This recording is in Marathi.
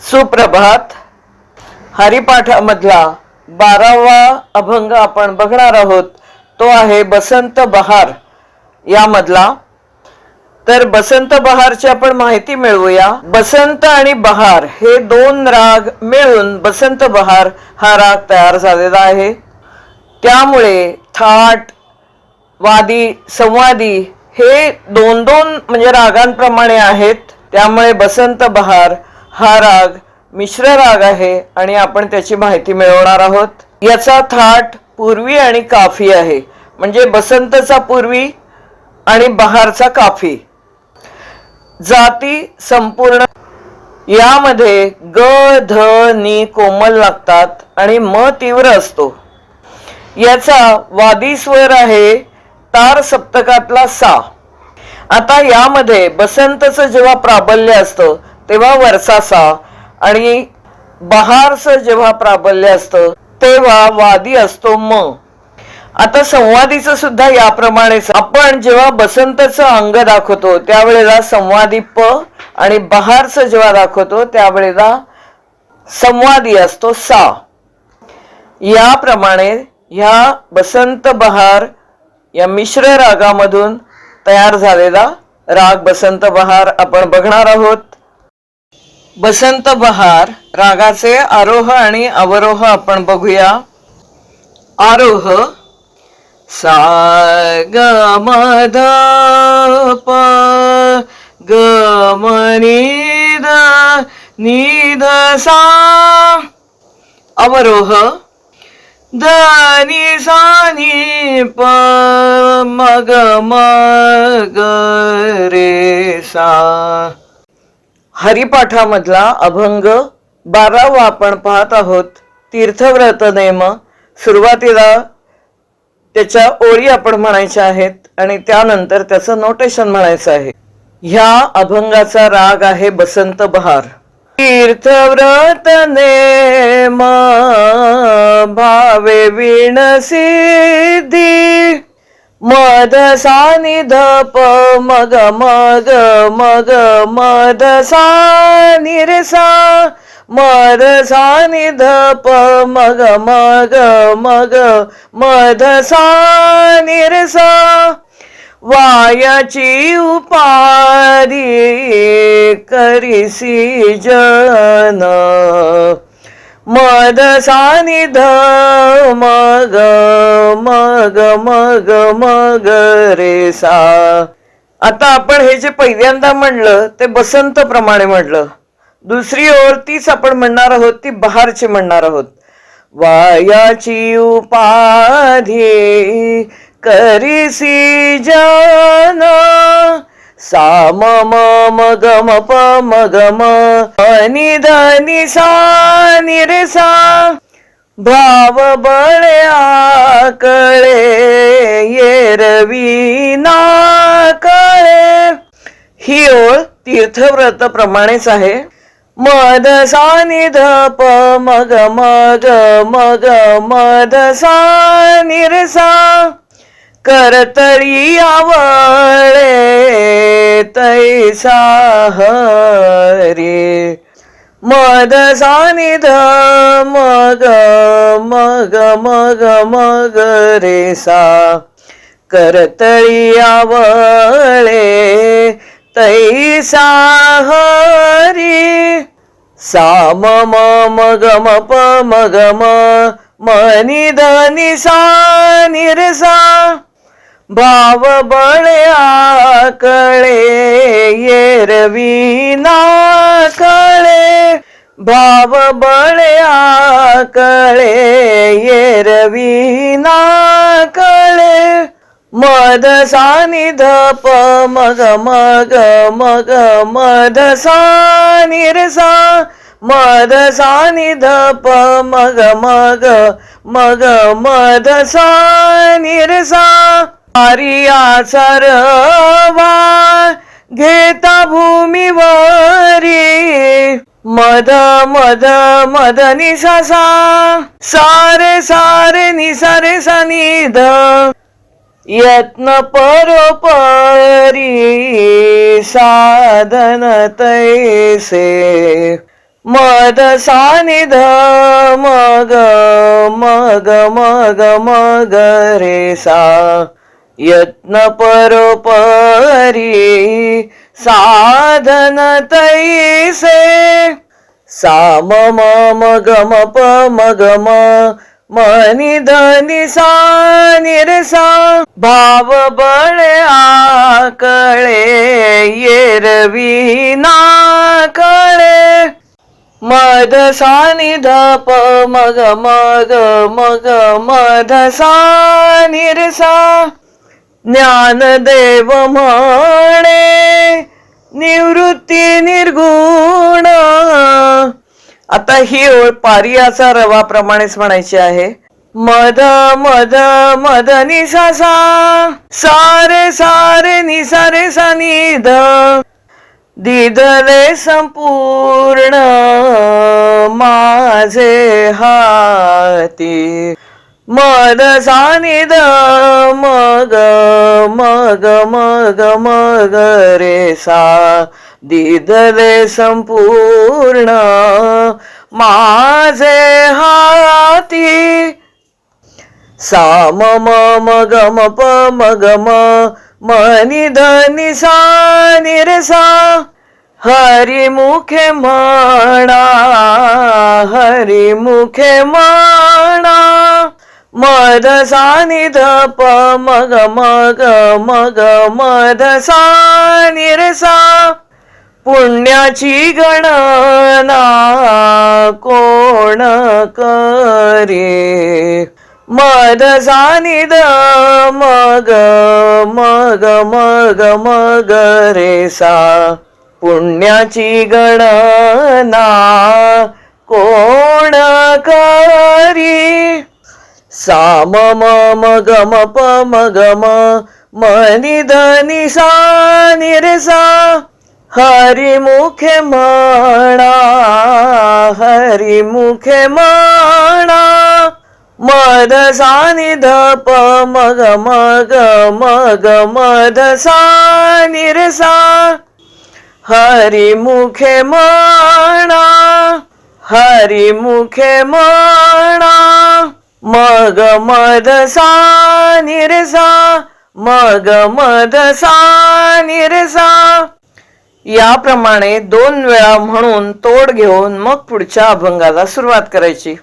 सुप्रभात. हरिपाठामधला बारावा अभंग आपण बघणार आहोत. तो आहे बसंत बहार. यामधला. तर बसंत बहारची आपण माहिती मिळवूया. बसंत आणि बहार हे दोन राग मिळून बसंत बहार हा राग तयार झालेला आहे. त्यामुळे थाट वादी संवादी हे दोन दोन म्हणजे रागांप्रमाणे आहेत. त्यामुळे बसंत बहार हा राग मिश्र राग आहे आणि आपण त्याची माहिती मिळवणार आहोत. याचा थाट पूर्वी आणि काफी आहे. म्हणजे बसंतचा पूर्वी आणि बहारचा काफी. जाती संपूर्ण यामध्ये ग ध नी कोमल लागतात आणि म तीव्र असतो. याचा वादी स्वर आहे तार सप्तकातला सा. आता यामध्ये बसंतचं जेव्हा प्राबल्य असतं तेव्हा वरसासा आणि बहारचं जेव्हा प्राबल्य असतं तेव्हा वादी असतो म. आता संवादीचं सुद्धा याप्रमाणेच आपण जेव्हा बसंतचं अंग दाखवतो त्यावेळेला संवादी प आणि बहारचं जेव्हा दाखवतो त्यावेळेला संवादी असतो सा. याप्रमाणे ह्या बसंत बहार या मिश्र रागामधून तयार झालेला राग बसंत बहार आपण बघणार आहोत. बसंत बहार रागाचे आरोह आणि अवरोह आपण बघूया. आरोह सा ग मध प ग म निद सा. अवरोह ध नि सा नि प मग मग ग रे सा. हरिपाठामधला अभंग बारावा आपण पाहत आहोत. तीर्थव्रत नेम. सुरुवातीला त्याच्या ओळी आपण म्हणायच्या आहेत आणि त्यानंतर त्याचं नोटेशन म्हणायचं आहे. ह्या अभंगाचा राग आहे बसंत बहार. तीर्थव्रत नेम. भावे विण सिद्धी मद सानि ध प मग मग मग मद सा निरसा सा मद सानि ध प मग मग मग मद सा निरसा वायाची उपारी करिसी जन. मद सानिध मग मग मग मग रे सा. आता आपण हे जे पहिल्यांदा म्हणलं ते बसंत प्रमाणे म्हणलं. दुसरी ओर तीच आपण म्हणणार आहोत ती बहारची म्हणणार आहोत. वायाची उपाधी करीसी जाना. सा म म ग म प म ग म नि ध नि सा नि रे सा भाव बळ्या कळे येरवी ना कळे ही ओळ तीर्थव्रत प्रमाणेच आहे. मद सानि ध प मग मग मग मद सानि रे सा करतळी आवळे तैसा मद सानिध मग मग मग मग रे सा करतळी आवळे तैसा हरी साम म मग म प मग म मनी धनी सा निरसा भाव बळे आकळे येरवी ना कळे भाव बळे आकळे येरवी ना कळे मद सानिध प मग मग मग मद सानिरसा मद सानिध प मग मग मग मद सरवा घेता भूमीवरी. मद मद मद निसा सारे सारे निसारे सनिध यत्न परोपरी साधन तैसे. मद सानिध मग मग मग मग रे सा यत्न परोपरी साधन तैसे साम म ग म प म ग म मनी धनी सा निरसा भाव बळे आकळे येरवी ना कळे मद सानिध प मग मग मग मध सा निरसा ज्ञानदेव म्हणे निवृत्ती निर्गुण. आता ही ओळ पारियाचा रवाप्रमाणेच म्हणायची आहे. मद मद मद निसा सा सारे सारे निसारे सा निध दिदले संपूर्ण माझे हाती. मद सानिद मग मग मग मग रे सा. दिदले संपूर्ण माझे हाती. साम म मग म प निसा म निरसा हरिमुखे म्हणा हरी मध मद सानिध प मग मग मग मध सा. निरसा पुण्याची गणना कोण करे? मद सानिध मग मग मग मग रे सा. पुण्याची गणना कोण करी? साम म म ग म प म ग म मनी धनी सा निरसा हरी मुखे म्हणा हरी मुखे म्हणा मद सानिध प मग मग मग मद सा निरसा हरी मुखे म्हणा हरी मुखे म्हणा मग मदसा निरसा मग मद सा निरसा. याप्रमाणे दोन वेळा म्हणून तोड घेऊन मग पुढच्या अभंगाला सुरुवात करायची.